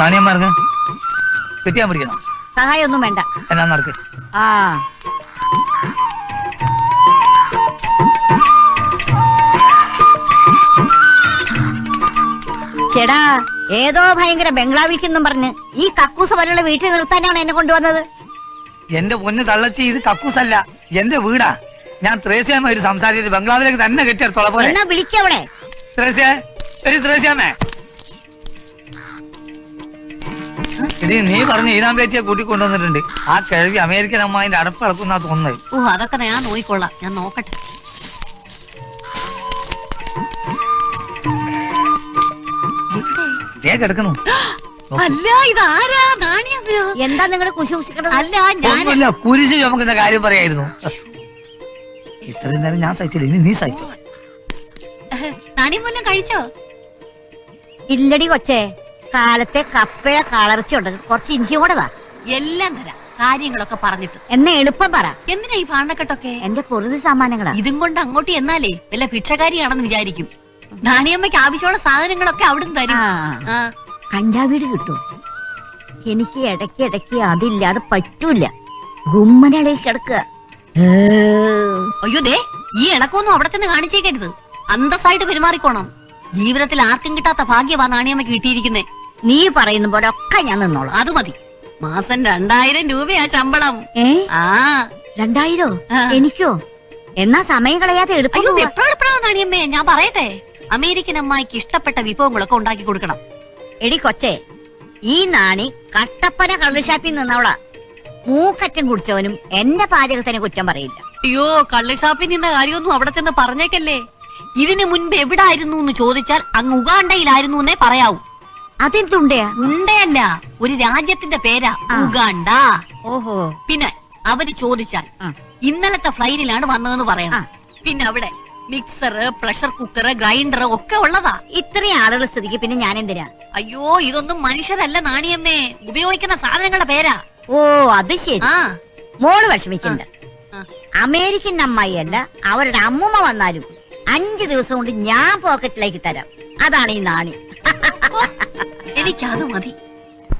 നാണിയന്മാർക്ക് കെട്ടിയാൻ പിടിക്കണം. സഹായം ഒന്നും വേണ്ട. എന്നാ നടക്ക്. ആ. ചേടാ ഏതോ ഭയങ്കര ബംഗ്ലാവിലേക്കെന്നും പറഞ്ഞ് ഈ കക്കൂസ് പോലുള്ള വീട്ടിൽ നിർത്താനാണ് എന്നെ കൊണ്ടുവന്നത്. എന്റെ പൊന്ന് തള്ളച്ചി ഇത് കക്കൂസല്ല എന്റെ വീടാ. ഞാൻ ത്രേസ്യാമ്മ സംസാരിച്ചിട്ട് ബംഗ്ലാവിലേക്ക് തന്നെ കെട്ടിയെടുത്തോളാം പോലെ. എന്നാ വിളിക്കവിടെ ത്രേസ്യ ഒരു ത്രേസ്യാമ്മേ. ഇനി നീ പറഞ്ഞ ഈനാം പേച്ചിയെ കൂട്ടിക്കൊണ്ടുവന്നിട്ടുണ്ട്. ആ കിഴവി അമേരിക്കൻ അമ്മായിന്റെ അടപ്പ് ഇളക്കുന്ന തോന്നുന്നത്. ഓ അതൊക്കെ ഞാൻ നോക്കിക്കൊള്ളാം. ഞാൻ നോക്കട്ടെ. കിടക്കണു. അല്ല ഇതാരാ? നാണിയമ്മയോ എന്താ നിങ്ങൾ അല്ല ഞാൻ ഒന്നുമില്ല കുരിശ് ചുമക്കുന്ന കാര്യം പറയായിരുന്നു. ഇത്രയും നേരം ഞാൻ സഹിച്ചില്ല ഇനി നീ സഹിച്ചോ. കഴിച്ചോ? ഇല്ലടി കൊച്ചേ. കാലത്തെ കപ്പയ കളർച്ച ഉണ്ട് കുറച്ച് എനിക്കും കൂടെ വാ. എല്ലാം തരാം. കാര്യങ്ങളൊക്കെ പറഞ്ഞിട്ട്. എന്നെ എളുപ്പം പറ. എന്തിനാ ഈ ഭാണക്കെട്ടൊക്കെ എന്റെ പൊറുതി സാമാനങ്ങളാ ഇതും കൊണ്ട് അങ്ങോട്ട് എന്നാലേ വല്ല ഭിക്ഷക്കാരിയാണെന്ന് വിചാരിക്കും. നാണിയമ്മയ്ക്ക് ആവശ്യമുള്ള സാധനങ്ങളൊക്കെ അവിടുന്ന് തരും. കഞ്ചാവീട് കിട്ടും. എനിക്ക് ഇടയ്ക്ക് ഇടയ്ക്ക് അതില്ലാതെ പറ്റൂല. ഗുമ്മനളെ കിടക്കുക. അയ്യോ ദേ ഈ ഇളക്കൊന്നും അവിടെ തന്നെ കാണിച്ചേക്കരുത്. അന്തസ്സായിട്ട് പെരുമാറിക്കോണം. ജീവിതത്തിൽ ആർക്കും കിട്ടാത്ത ഭാഗ്യവാ നാണിയമ്മയ്ക്ക് കിട്ടിയിരിക്കുന്നേ. നീ പറയുന്ന പോലെ ഒക്കെ ഞാൻ നിന്നോളാം. അത് മതി. മാസം രണ്ടായിരം രൂപയാ ശമ്പളം. ഏ? ആ. രണ്ടായിരോ? ആ. എനിക്കോ? എന്നാ സമയം കളയാതെ അയ്യോ. എപ്പോഴെപ്പോഴാണ് ഞാൻ പറയട്ടെ? അമേരിക്കൻ അമ്മായിക്ക് ഇഷ്ടപ്പെട്ട വിഭവങ്ങളൊക്കെ ഉണ്ടാക്കി കൊടുക്കണം. എടി കൊച്ചേ ഈ നാണി കട്ടപ്പന കള്ളുഷാപ്പിൽ നിന്നവളാ. മൂക്കറ്റം കുടിച്ചവനും എന്റെ പാചകത്തിന് കുറ്റം പറയില്ല. അയ്യോ കള്ളുഷാപ്പിൽ നിന്ന കാര്യമൊന്നും അവിടെ ചെന്ന് പറഞ്ഞേക്കല്ലേ? ഇതിനു മുൻപ് എവിടായിരുന്നു എന്ന് ചോദിച്ചാൽ അങ്ങ് ഉഗാണ്ടയിലായിരുന്നു എന്നേ പറയാവൂ. അതെന്തുണ്ടയാ ഉണ്ടയല്ല. ഒരു രാജ്യത്തിന്റെ പേരാ ഉഗാണ്ട. ഓഹോ. പിന്നെ അവർ ചോദിച്ചാൽ ഇന്നലത്തെ ഫ്ലൈനിലാണ് വന്നതെന്ന് പറയണം. പിന്നെ അവിടെ മിക്സർ പ്രഷർ കുക്കർ ഗ്രൈൻഡർ ഒക്കെ ഉള്ളതാ. ഇത്രയും ആളുകൾ സ്ഥിതിക്ക് പിന്നെ ഞാൻ എന്തിനാ അയ്യോ ഇതൊന്നും മനുഷ്യരല്ല നാണിയമ്മേ. ഉപയോഗിക്കുന്ന സാധനങ്ങളുടെ പേരാ. ഓ അത് ശരി. ആ. മോൾ വിഷമിക്കണ്ട. അമേരിക്കൻ അമേരിക്കൻ അമ്മായിയല്ല അവരുടെ അമ്മുമ്മ വന്നാലും അഞ്ചു ദിവസം കൊണ്ട് ഞാൻ പോക്കറ്റിലേക്ക് തരാം. അതാണ് ഈ നാണി. എനിക്കത് മതി.